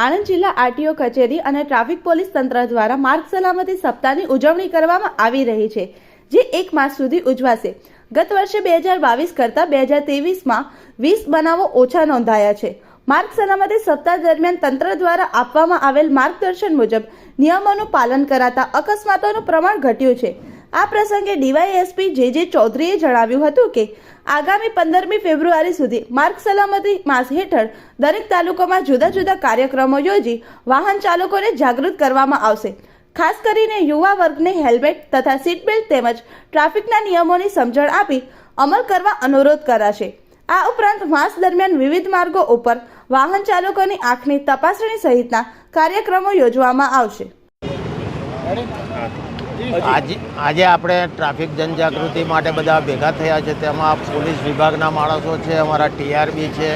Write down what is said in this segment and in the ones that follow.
આણંદ જિલ્લા આરટીઓ કચેરી અને ટ્રાફિક પોલીસ તંત્ર દ્વારા માર્ગ સલામતી સપ્તાહની ઉજવણી કરવામાં આવી રહી છે, જે એક માસ સુધી ઉજવાશે. ગત વર્ષે બે હજાર બાવીસ કરતાં બે હજાર ત્રેવીસમાં વીસ બનાવો ઓછા નોંધાયા છે. માર્ગ સલામતી સપ્તાહ દરમિયાન તંત્ર દ્વારા આપવામાં આવેલ માર્ગદર્શન મુજબ નિયમોનું પાલન કરાતા અકસ્માતોનું પ્રમાણ ઘટ્યું છે. આ પ્રસંગે ડીવાયએસપી જે જે ચૌધરીએ જણાવ્યું હતું કે આગામી પંદરમી ફેબ્રુઆરી સુધી માર્ગ સલામતી માસ હેઠળ દરેક તાલુકામાં જુદા જુદા કાર્યક્રમો યોજી વાહન ચાલકોને જાગૃત કરવામાં આવશે. ખાસ કરીને યુવા વર્ગને હેલ્મેટ તથા સીટ બેલ્ટ તેમજ ટ્રાફિકના નિયમોની સમજણ આપી અમલ કરવા અનુરોધ કરાશે. આ ઉપરાંત માસ દરમિયાન વિવિધ માર્ગો ઉપર વાહન ચાલકોની આંખની તપાસણી સહિતના કાર્યક્રમો યોજવામાં આવશે. આજે આજે આપણે ટ્રાફિક જનજાગૃતિ માટે બધા ભેગા થયા છે. તેમાં પોલીસ વિભાગના માણસો છે, અમારા ટીઆરબી છે.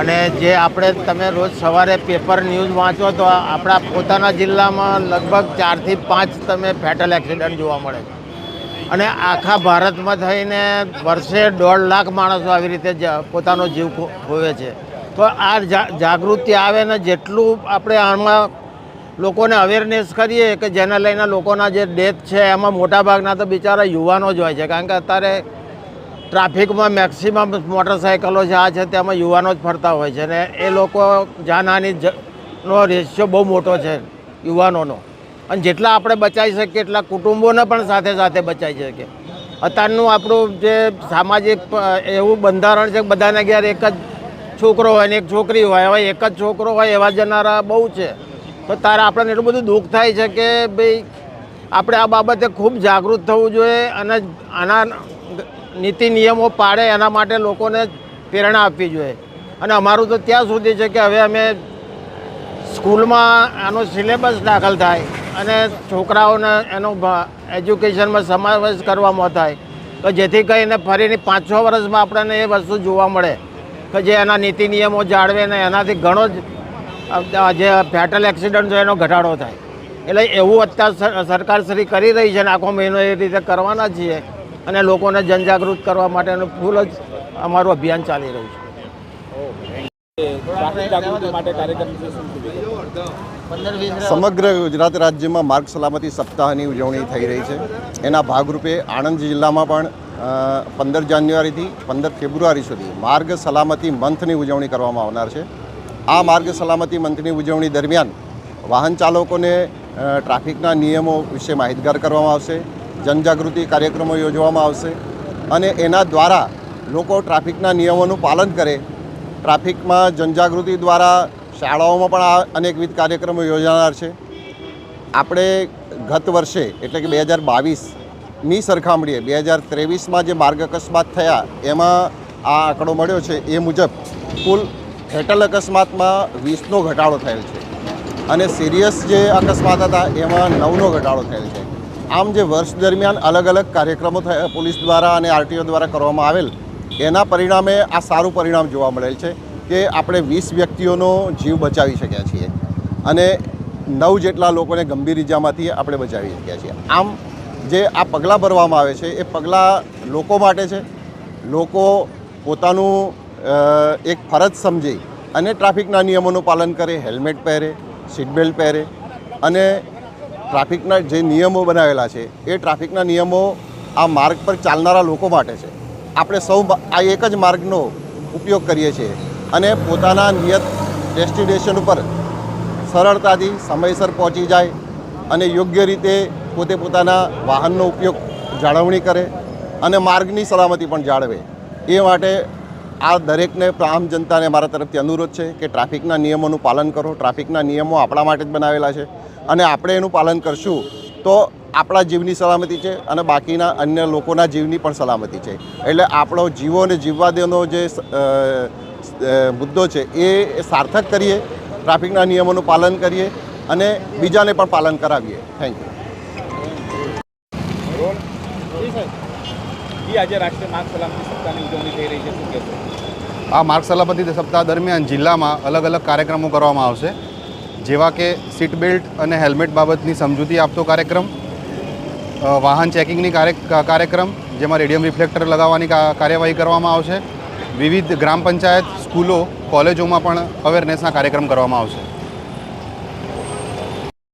અને જે આપણે તમે રોજ સવારે પેપર ન્યૂઝ વાંચો તો આપણા પોતાના જિલ્લામાં લગભગ ચારથી પાંચ તમે ફેટલ એક્સિડન્ટ જોવા મળે છે. અને આખા ભારતમાં થઈને વર્ષે દોઢ લાખ માણસો આવી રીતે પોતાનો જીવ ખોવે છે. તો આ જાગૃતિ આવે ને જેટલું આપણે આમાં લોકોને અવેરનેસ કરીએ કે જેને લઈને લોકોના જે ડેથ છે, એમાં મોટાભાગના તો બિચારા યુવાનો જ હોય છે. કારણ કે અત્યારે ટ્રાફિકમાં મેક્સિમમ મોટરસાયકલો છે આ છે, તેમાં યુવાનો જ ફરતા હોય છે. ને એ લોકો જાનહાની નો રેશિયો બહુ મોટો છે યુવાનોનો. અને જેટલા આપણે બચાવી શકીએ, એટલા કુટુંબોને પણ સાથે સાથે બચાવી શકીએ. અત્યારનું આપણું જે સામાજિક એવું બંધારણ છે બધાને ઘેર એક જ છોકરો હોય ને એક છોકરી હોય, હવે એક જ છોકરો હોય એવા જનારા બહુ છે. તો તારે આપણને એટલું બધું દુઃખ થાય છે કે ભાઈ આપણે આ બાબતે ખૂબ જાગૃત થવું જોઈએ અને આના નીતિ નિયમો પાડે એના માટે લોકોને પ્રેરણા આપવી જોઈએ. અને અમારું તો ત્યાં સુધી છે કે હવે અમે સ્કૂલમાં આનો સિલેબસ દાખલ થાય અને છોકરાઓને એનો એજ્યુકેશનમાં સમાવેશ કરવામાં થાય. તો જેથી કરીને ફરીની પાંચ છ વર્ષમાં આપણને એ વસ્તુ જોવા મળે કે જે એના નીતિ નિયમો જાળવે ને એનાથી ઘણો જ જે ફેટલ એક્સિડન્ટ છે એનો ઘટાડો થાય. એટલે એવું અત્યારે સર- સરકાર શ્રી કરી રહી છે અને આખો મહિનો એ રીતે કરવાના છીએ. અને લોકોને જનજાગૃત કરવા માટેનું ફૂલ જ અમારું અભિયાન ચાલી રહ્યું છે. સમગ્ર ગુજરાત રાજ્યમાં માર્ગ સલામતી સપ્તાહની ઉજવણી થઈ રહી છે. એના ભાગરૂપે આણંદ જિલ્લામાં પણ પંદર જાન્યુઆરીથી પંદર ફેબ્રુઆરી સુધી માર્ગ સલામતી મંથની ઉજવણી કરવામાં આવનાર છે. આ માર્ગ સલામતી મંથની ઉજવણી દરમિયાન વાહન ચાલકોને ટ્રાફિકના નિયમો વિશે માહિતગાર કરવામાં આવશે, જનજાગૃતિ કાર્યક્રમો યોજવામાં આવશે અને એના દ્વારા લોકો ટ્રાફિકના નિયમોનું પાલન કરે. ટ્રાફિકમાં જનજાગૃતિ દ્વારા શાળાઓમાં પણ આ અનેકવિધ કાર્યક્રમો યોજાનાર છે. આપણે ગત વર્ષે, એટલે કે બે હજાર બાવીસની સરખામણીએ, બે હજાર ત્રેવીસમાં જે માર્ગ અકસ્માત થયા, એમાં આ આંકડો મળ્યો છે. એ મુજબ કુલ ફેટલ અકસ્માતમાં વીસનો ઘટાડો થયેલ છે. અને સિરિયસ જે અકસ્માત હતા, એમાં નવનો ઘટાડો થયેલ છે. આમ જે વર્ષ દરમિયાન અલગ અલગ કાર્યક્રમો પોલીસ દ્વારા અને આરટીઓ દ્વારા કરવામાં આવેલ, એના પરિણામે આ સારું પરિણામ જોવા મળેલ છે કે આપણે વીસ વ્યક્તિઓનો જીવ બચાવી શક્યા છીએ. અને નવ જેટલા લોકોને ગંભીર ઇજામાંથી આપણે બચાવી શક્યા છીએ. આમ જે આ પગલાં ભરવામાં આવે છે, એ પગલાં લોકો માટે છે. લોકો પોતાનું એક ફરજ સમજી અને ટ્રાફિકના નિયમોનું પાલન કરે, હેલ્મેટ પહેરે સીટબેલ્ટ પહેરે અને ટ્રાફિકના જે નિયમો બનાવેલા છે એ ટ્રાફિકના નિયમો આ માર્ગ પર ચાલનારા લોકો માટે છે. આપણે સૌ આ એક જ માર્ગનો ઉપયોગ કરીએ છીએ અને પોતાના નિયત ડેસ્ટિનેશન ઉપર સરળતાથી સમયસર પહોંચી જાય અને યોગ્ય રીતે પોતે પોતાના વાહનનો ઉપયોગ, જાળવણી કરે અને માર્ગની સલામતી પણ જાળવે. એ માટે આ દરેકને આમ જનતાને મારા તરફથી અનુરોધ છે કે ટ્રાફિકના નિયમોનું પાલન કરો. ટ્રાફિકના નિયમો આપણા માટે જ બનાવેલા છે અને આપણે એનું પાલન કરશું તો આપણા જીવની સલામતી છે અને બાકીના અન્ય લોકોના જીવની પણ સલામતી છે. એટલે આપણો જીવો અને જીવવા દેનો જે મુદ્દો છે એ સાર્થક કરીએ, ટ્રાફિકના નિયમોનું પાલન કરીએ અને બીજાને પણ પાલન કરાવીએ. થેન્ક યુ આજે રાષ્ટ્રીય માર્ગ સલામતી સપ્તાહની ઉજવણી થઈ રહી છે. શું કહેશો? આ માર્ગ સલામતી સપ્તાહ દરમિયાન જિલ્લામાં અલગ અલગ કાર્યક્રમો કરવામાં આવશે. જેવા કે સીટ બેલ્ટ અને હેલ્મેટ બાબતની સમજૂતી આપતો કાર્યક્રમ વાહન ચેકિંગની કાર્ય કાર્યક્રમ, જેમાં રેડિયમ રિફ્લેક્ટર લગાવવાની કાર્યવાહી કરવામાં આવશે. વિવિધ ગ્રામ પંચાયત, સ્કૂલો, કોલેજોમાં પણ અવેરનેસના કાર્યક્રમ કરવામાં આવશે.